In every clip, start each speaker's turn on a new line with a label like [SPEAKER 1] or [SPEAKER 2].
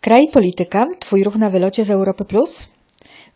[SPEAKER 1] Kraj polityka, twój ruch na wylocie z Europy Plus?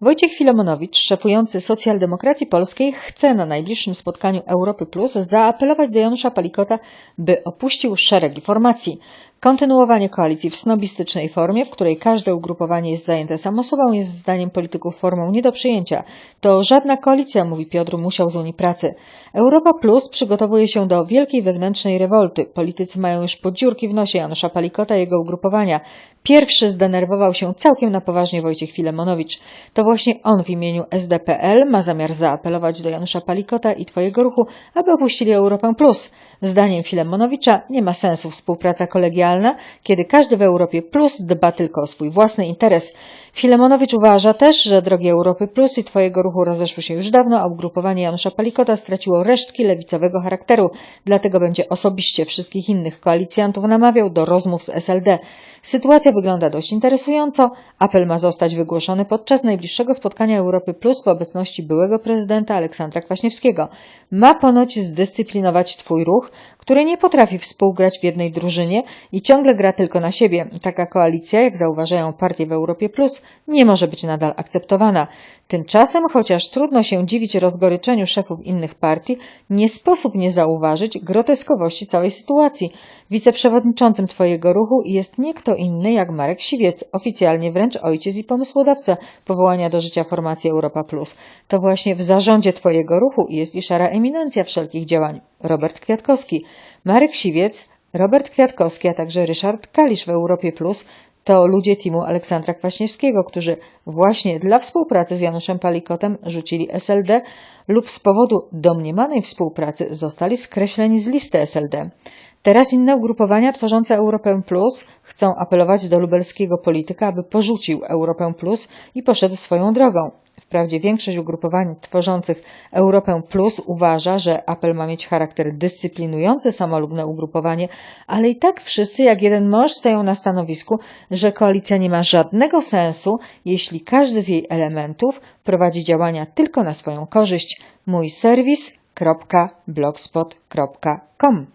[SPEAKER 1] Wojciech Filemonowicz, szefujący socjaldemokracji polskiej, chce na najbliższym spotkaniu Europy Plus zaapelować do Janusza Palikota, by opuścił szeregi formacji. Kontynuowanie koalicji w snobistycznej formie, w której każde ugrupowanie jest zajęte samosobą, jest zdaniem polityków formą nie do przyjęcia. To żadna koalicja, mówi Piotr Musiał z Unii Pracy. Europa Plus przygotowuje się do wielkiej wewnętrznej rewolty. Politycy mają już podziurki w nosie Janusza Palikota i jego ugrupowania. Pierwszy zdenerwował się całkiem na poważnie Wojciech Filemonowicz. To właśnie on w imieniu SDPL ma zamiar zaapelować do Janusza Palikota i Twojego ruchu, aby opuścili Europę Plus. Zdaniem Filemonowicza nie ma sensu współpraca kolegialna, kiedy każdy w Europie Plus dba tylko o swój własny interes. Filemonowicz uważa też, że drogi Europy Plus i Twojego ruchu rozeszły się już dawno, a ugrupowanie Janusza Palikota straciło resztki lewicowego charakteru. Dlatego będzie osobiście wszystkich innych koalicjantów namawiał do rozmów z SLD. Sytuacja wygląda dość interesująco. Apel ma zostać wygłoszony podczas najbliższego spotkania Europy Plus w obecności byłego prezydenta Aleksandra Kwaśniewskiego. Ma ponoć zdyscyplinować Twój ruch, który nie potrafi współgrać w jednej drużynie i ciągle gra tylko na siebie. Taka koalicja, jak zauważają partie w Europie Plus, nie może być nadal akceptowana. Tymczasem, chociaż trudno się dziwić rozgoryczeniu szefów innych partii, nie sposób nie zauważyć groteskowości całej sytuacji. Wiceprzewodniczącym Twojego ruchu jest nie kto inny jak Marek Siwiec, oficjalnie wręcz ojciec i pomysłodawca powołania do życia formacji Europa Plus. To właśnie w zarządzie Twojego ruchu jest i szara eminencja wszelkich działań. Robert Kwiatkowski. Marek Siwiec, Robert Kwiatkowski, a także Ryszard Kalisz w Europie Plus to ludzie teamu Aleksandra Kwaśniewskiego, którzy właśnie dla współpracy z Januszem Palikotem rzucili SLD lub z powodu domniemanej współpracy zostali skreśleni z listy SLD. Teraz inne ugrupowania tworzące Europę Plus chcą apelować do lubelskiego polityka, aby porzucił Europę Plus i poszedł swoją drogą. Wprawdzie większość ugrupowań tworzących Europę Plus uważa, że apel ma mieć charakter dyscyplinujący samolubne ugrupowanie, ale i tak wszyscy jak jeden mąż stoją na stanowisku, że koalicja nie ma żadnego sensu, jeśli każdy z jej elementów prowadzi działania tylko na swoją korzyść. Mój serwis.blogspot.com